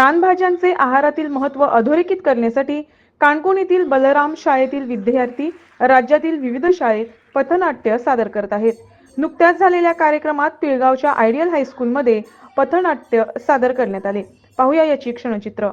रानभाज्यांचे आहारातील महत्त्व अधोरेखित करण्यासाठी काणकोण येथील बलराम शाळेतील विद्यार्थी राज्यातील विविध शाळेत पथनाट्य सादर करत आहेत. नुकत्याच झालेल्या कार्यक्रमात पिळगावच्या आयडियल हायस्कूलमध्ये पथनाट्य सादर करण्यात आले. पाहूया याची क्षणचित्र.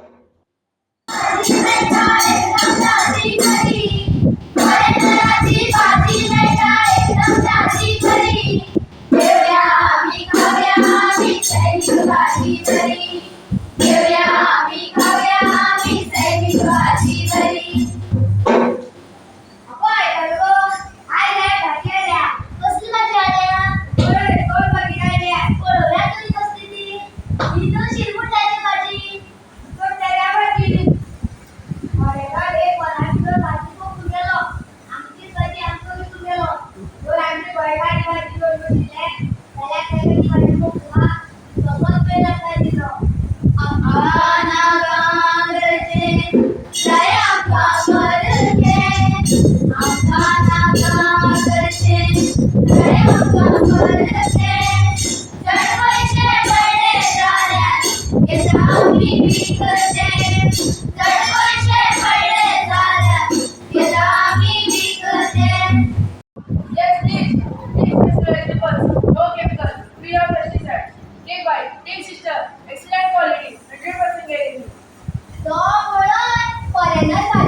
Gracias.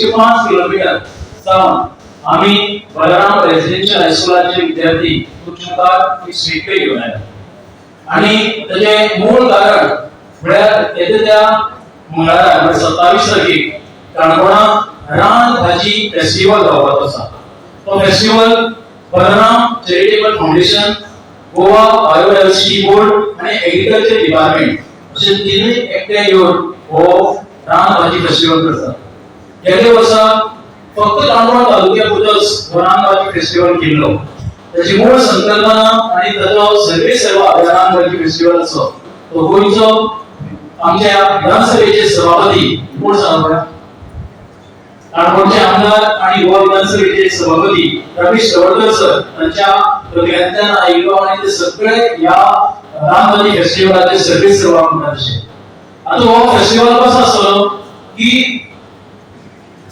एकशे पाच किलोमीटर. जाऊन आम्ही बलराम रेसिडेन्शियल हायस्कुलाचे विद्यार्थी तुमच्याकडे स्वीकृती घेऊन आले. आणि त्याचे मूळ कारण म्हणजे म्हळ्यार येते त्या मंगळारा म्हणजे सत्तावीस तारखेक काणकोणा रान भाजी फेस्टिवल जावपाचो आसा तो festival Balram charitable foundation Goa biodiversity board आणि एग्रीकल्चर डिपार्टमेंट अशे तिनूय एकठांय येवन हो रान भाजी फेस्टिवल करतात. गेल्या वर्सा फक्त काणकोण तालुक्यापुरतच रानभाजी फेस्टिवल केल्लो त्याची मूळ संकल्पना आणि ताचो सगळे सेवा अभियानांवरची फेस्टिवल असो. तो गोंयचो आमच्या विधानसभेचे सभापती कोण सांगता काणकोणचे आमदार आणि गोवा विधानसभेचे सभापती रमेश तवडकर सर त्यांच्या प्रतिज्ञान आयिल्लो आणि ते सगळे या रानभाजी फेस्टिवलाचे सगळे सेवा आमदार आता हो फेस्टिवल कसो आसलो की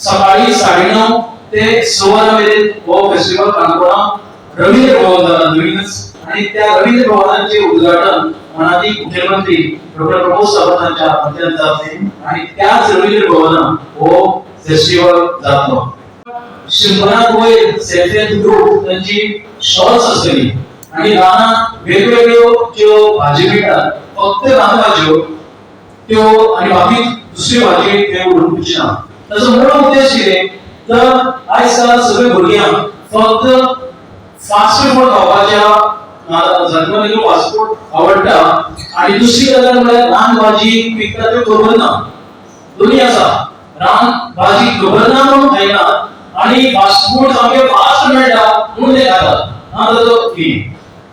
सकाळी साडेनऊ ते सव्वा मेरेन हो फेस्टिवल काणकोणा रवींद्र भवन जाता नवीनच. आणि त्या रवींद्र भवनाचे उद्घाटन मनाती मुख्यमंत्री डॉक्टर प्रमोद सावंतांच्या हांच्या मध्यान जातले आणि त्याच रवींद्र भवन हो फेस्टिवल जातलो शंभराक वयर सेल्फेन ग्रुप त्यांची स्टॉल्स आसतली आणि रानात वेगवेगळ्यो ज्यो भाजी मिळतात फक्त रानभाज्यो हो, त्यो आणि बाकी दुसरी भाजी ते उडून दिसना त्याचा मूळ उद्देश कितें तर आयज काल सगळे भुरग्यांक फक्त फास्ट फूड खावपाच्या जन्मलेलो फास्ट फूड आवडटा आणि दुसरी गजाल म्हळ्यार रान भाजी पिकता त्यो खबर ना दोन्ही आसा रान भाजी खबर ना म्हणून खायनात आणि फास्ट फूड सामके फास्ट मेळटा म्हणून ते खातात. हा ताजो फी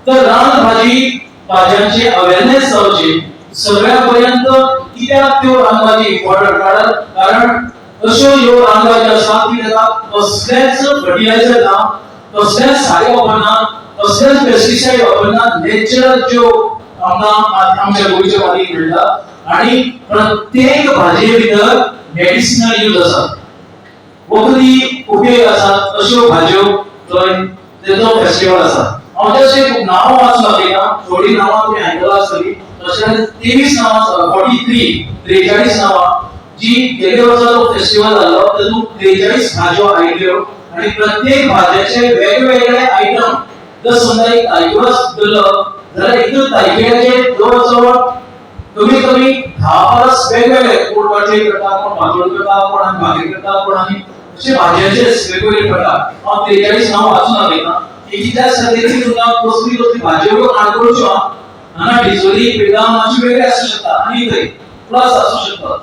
तर रान भाजी भाज्यांचे अवेअरनेस जावचे सगळ्यापर्यंत कित्याक त्यो रानभाजी इम्पॉर्टंट कारण कारण अश्यो ह्यो रानभाजी आसात की ताका कसलेच फर्टिलायझर ना कसलेच सारे वापरना कसलेच पेस्टिसाइड वापरना नॅचरल ज्यो आमकां आमच्या गोंयच्या मातयेत मेळटा आणि प्रत्येक भाजये भितर मेडिसिनल यूज आसा वखदी उबे आसात अश्यो भाज्यो थंय तेजो फेस्टिवल आसा हांव जस्ट एक नांव वाचून ना थोडी नांवां तुमी आयकलां आसतलीं तशेंच तेवीस नांवां फॉर्टी थ्री त्रेचाळीस नांवां जी गेल्या वर्सा तो फेस्टिवल जाल्लो तातूंत त्रेचाळीस भाज्यो आयल्यो आनी प्रत्येक भाज्याचे वेगवेगळे आयटम जर समजा एक तायकिळो धरलो जाल्यार एकूच तायकिळ्याचे जवळ जवळ कमीत कमी धा परस वेगवेगळे कोण वाटले करता कोण भाजोळ करता कोण आनी भाकरी करता कोण आमी अशे भाज्याचे वेगवेगळे प्रकार. हांव त्रेचाळीस नांव वाचून दाखयता एकी त्या सगळ्याची तुमकां कसली कसली भाजयो काणकोणच्यो हांगा डिजोरी बेळगांव मातशी वेगळे आसूं शकता आनी थंय प्लस आसूं शकता